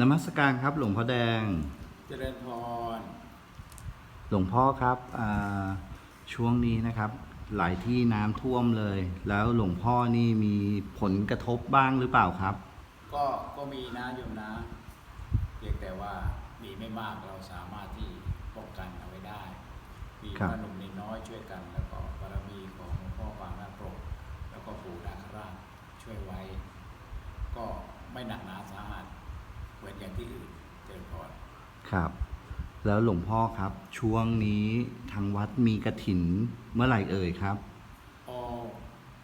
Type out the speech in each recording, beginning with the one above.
นมัสการครับ หลวงพ่อแดง เจริญพร หลวงพ่อครับอ่าช่วงนี้นะครับ หลายที่น้ำท่วมเลย แล้วหลวงพ่อนี่มีผลกระทบบ้างหรือเปล่าครับ ก็ก็มีนะโยมนะเพียงแต่ว่ามีไม่มากเราสามารถที่ป้องกันเอาไว้ได้ มีครับพระหนุ่มนิดน้อยช่วยกัน แล้วก็บารมีของหลวงพ่อปางนาคปรกแล้วก็ปู่นาคราชช่วยไว้ ก็ไม่หนักหนาสาหัส เหมือนอย่างที่อื่นเจริญพรครับ แล้วหลวงพ่อครับ ช่วงนี้ทางวัดมีกระถินเมื่อไหร่เอ่ยครับออ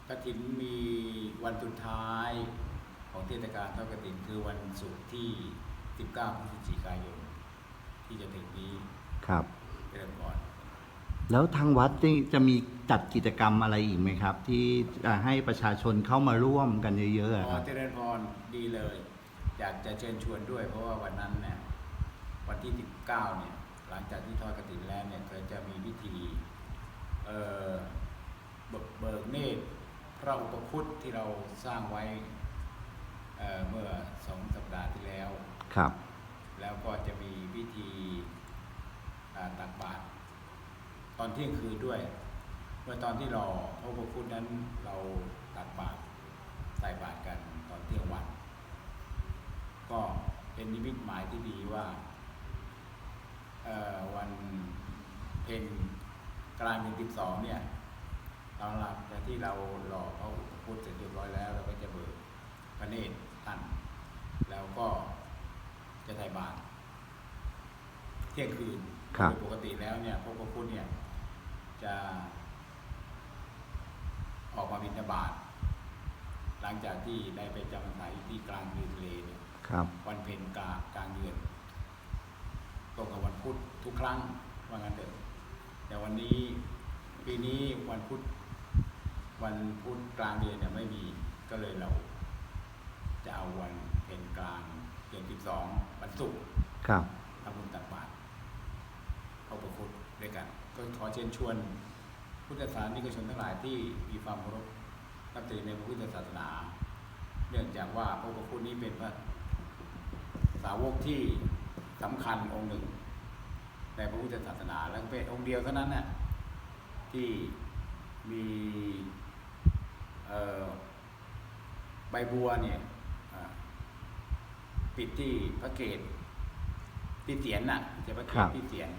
กระถินมีวันสุดท้ายของเทศกาลทอดกระถินคือวันศุกร์ที่ 19พฤศจิกายน ที่จะถึงนี้ครับเจริญพรแล้วทางวัดนี่จะมีจัดกิจกรรมอะไรอีกไหมครับ ที่จะให้ประชาชนเข้ามาร่วมกันเยอะๆอะอ๋คอรับ เจริญพรดีเลย อยากจะเชิญชวนด้วย เพราะว่าวันนั้นเนี่ยวันที่ 19 เนี่ย หลังจากที่ทอดกระถินแล้วเนี่ยก็จะมีพิธีเอ่อเบิกเบิกเนตรพระอุปคุตที่เราสร้างไว้เอ่อเมื่อสองสัปดาห์ที่แล้ว ครับ แล้วก็จะมีพิธีอ่าตักบาตรตอนเที่ยงคืนด้วย เมื่อตอนที่รอพระอุปคุตนั้นเราตักบาตรใส่บาตรกันตอนเที่ยงวัน ก็เป็นนิมิตหมายที่ดีว่าวันเพ็ญกลางเดือนสิบสองเนี่ยตอนหลังจากที่เรารอพระอุปคุตเสร็จเรียบร้อยแล้ว เราก็จะเบิกพระเนตรท่านแล้วก็จะไถ่บาตรเที่ยงคืนครับโดยปกติแล้วเนี่ยพระอุปคุตเนี่ยจะออกมาบิณฑบาตหลังจากที่ได้ไปจำพรรษาที่กลางเดือนเลเนี่ย ครับวันเพ็ญกลางกลางเดือนตรงกับวันพุธทุกครั้งว่างั้นเถอะแต่วันนี้ปีนี้วันพุธวันพุธกลางเดือนเนี่ยไม่มีก็เลยเรา จะเอาวันเพ็ญกลางเดือนที่สองวันศุกร์ครับทำบุญตักบาตรเข้าประคุตด้วยกัน ก็ขอเชิญชวนพุทธศาสนิกชนทั้งหลายที่มีความเคารพนับถือในพระพุทธศาสนา เนื่องจากว่าพระพุทธคุณนี้เป็นพระสาวกที่สำคัญองค์หนึ่ง ในพระพุทธศาสนาและเป็นองค์เดียวเท่านั้นน่ะที่มีเอ่อใบบัวเนี่ยอ่าปิดที่พระเกศที่เสียนน่ะจะพระเกครัศบที่เสียน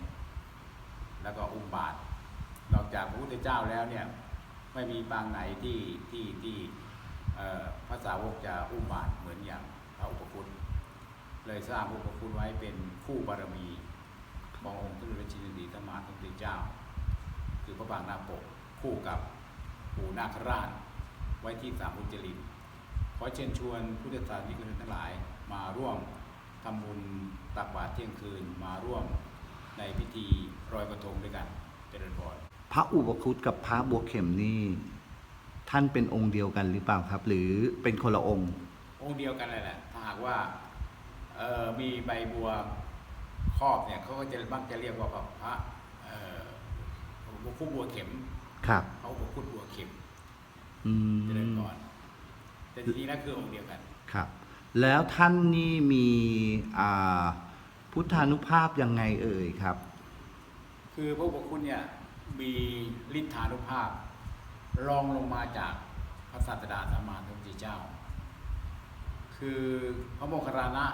แล้วก็อุมบาทนอกจากพระพุทธเจ้าแล้วเนี่ยไม่มีปางไหนที่ที่ที่เอ่อพระสาวกจะอุ้มบาทเหมือนอย่างพระอุปคุต เลยสร้างพระอุปคุตไว้เป็นคู่บารมีขององค์พระฤาษีดีธรรมาสมเด็จเจ้า คือพระบางนาคปกคู่กับปู่นาคราช ไว้ที่สามมุจลินขอเชิญชวนพุทธศาสนิกชนทั้งหลายมาร่วมทำบุญตักบาตรเที่ยงคืนมาร่วมในพิธีรอยกระทงด้วยกันเจริญพรพระอุปคุตกับพระบัวเข็มนี่ท่านเป็นองค์เดียวกันหรือเปล่าครับ หรือเป็นคนละองค์ องค์เดียวกันเลยแหละถ้าหากว่า เอ่อมีใบบัวครอบเนี่ยเขาก็จะมักจะเรียกว่าพระเอ่อบุคุบัวเข็มครับเขาบุคุบัวเข็มอืเจริญมพรแต่จริงๆแล้วคือองค์เดียวกันครับ แล้วท่านนี่มีอ่าพุทธานุภาพยังไงเอ่ยครับ คือพระบุคุณเนี่ยมีฤทธานุภาพ รองลงมาจากพระศาสดาสัมมาสัมพุทธเจ้า คือพระโมคคัลลานะ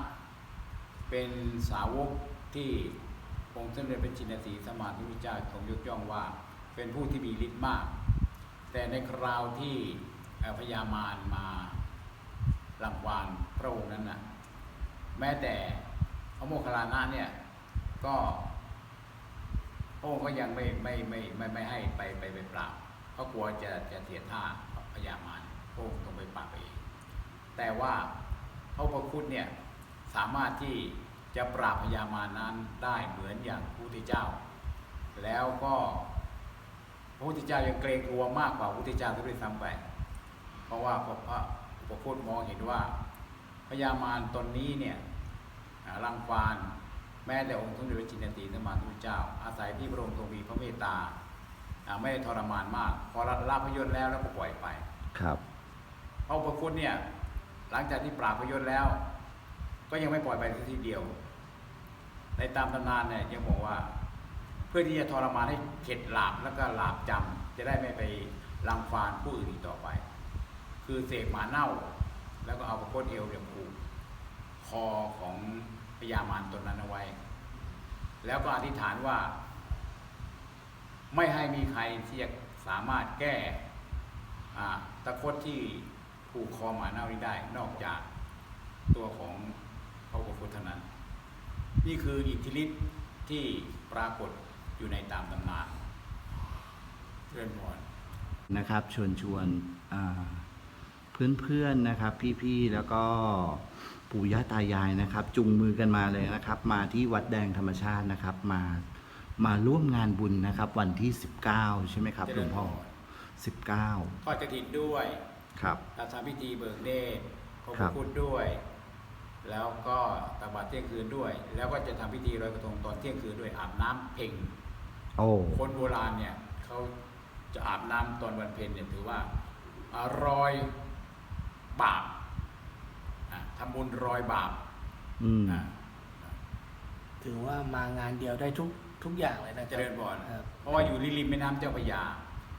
เป็นสาวกที่องค์สมเด็จพระจินสีสมาสัมพุทธเจ้าทรงยกย่องว่า เป็นผู้ที่มีฤทธิ์มาก แต่ในคราวที่พญามารมาลังควานพระองค์นั้นนะแม้แต่พระโมคคัลลานะเนี่ยก็พระองค์ก็ยังไม่ไม่ไม่ไม่ไม่ให้ไปไปไปปราบเพราะกลัวจะจะเสียท่าพญามารพระองค์ต้องไปปราบเองแต่ว่าพระพุทธเนี่ยสามารถที่ จะปราบพญามารนั้นได้เหมือนอย่างพระพุทธเจ้า แล้วก็พระพุทธเจ้ายังเกรงกลัวมากกว่าพระพุทธเจ้าด้วยซ้ำไปเพราะว่าพระพระอุปคุตมองเห็นว่าพญามารตนนี้เนี่ยอ่ารังควานแม้แต่องค์สมเด็จพระจินตีสมมาสัมพุทธเจ้า อาศัยที่พระองค์ทรงมีพระเมตตาอ่าไม่ได้ทรมานมาก พอรับพระยศแล้วแล้วก็ปล่อยไป ครับพระอุปคุตเนี่ยหลังจากที่ปราบพระยศแล้วต ก็ยังไม่ปล่อยไปทีเดียว ในตามตำนานเนี่ยยังบอกว่า เพื่อที่จะทรมานให้เข็ดหลาบแล้วก็หลาบจำจะได้ไม่ไปรังควานผู้อื่นต่อไป คือเสกหมาเน่า แล้วก็เอาประโคตเอวเนี่ยผูกคอของพญามารตนนั้นเอาไว้ แล้วก็อธิษฐานว่า ไม่ให้มีใครที่จะสามารถแก้ตะคดที่ผูกคอหมาเน่านี้ได้ นอกจากตัวของ ระอุปคุตเท่านั้น นี่คืออิทธิฤทธิ์ที่ปรากฏอยู่ในตามตำนานเรื่อนพรนะครับชวนชวนเพื่อนเพื่อนๆนะครับ พี่ๆแล้วก็ปู่ย่าตายายนะครับ จุงมือกันมาเลยนะครับ มาที่วัดแดงธรรมชาตินะครับมามาร่วมงานบุญนะครับ วันที่ 19 ใช่ไหมครับหลวงพ่อ19ทอดกระถินด้วย ครับราชาพิธีเบิกเนตรพระครัพุบทธด้วย แล้วก็ตักบาตรเที่ยงคืนด้วย แล้วก็จะทำพิธีลอยกระทงตอนเที่ยงคืนด้วยอาบน้ำเพ่งโอ้คนโบราณเนี่ยเขาจะอาบน้ำตอนวันเพ็ญเนี่ยถือว่าอ่ารอยบาปอะทำบุญรอยบาปอืมอะถือว่ามางานเดียวได้ทุกทุกอย่างเลยนะคเจรับริญพรครับเพราะว่าอยู่ริมแม่น้ำเจ้าพระยา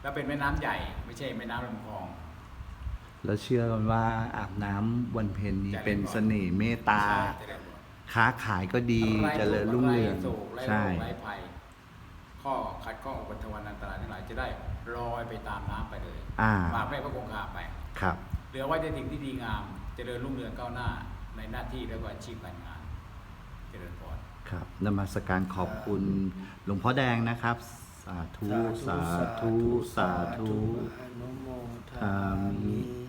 แล้วเป็นแม่น้ำใหญ่ ไม่ใช่แม่น้ำลำคลอง แล้วเชื่อกันว่าอาบน้ำวันเพ็ญนี้เจริญพรเป็นเสน่ห์เมตตาใช่เจริญพรค้าขายก็ดีไเจริญรุ่งเรืองไโศกไร้โรใช่คไร้ภัย ข้อขัดข้องอุปัทวันอันตรายทั้งหลายจะได้ลอยไปตามน้ำไปเลยอ่า ฝากแม่พระคงคาไป ครับ เหลือไว้แต่สิ่งที่ดีงาม เจริญรุ่งเรืองก้าวหน้าในหน้าที่และก็อาชีพการงาน เจริญพร ครับนมัสการขอบคุณหลวงพ่อแดงนะครับ สาธุ สาธุ สาธุ อนุโมทาอามิมิ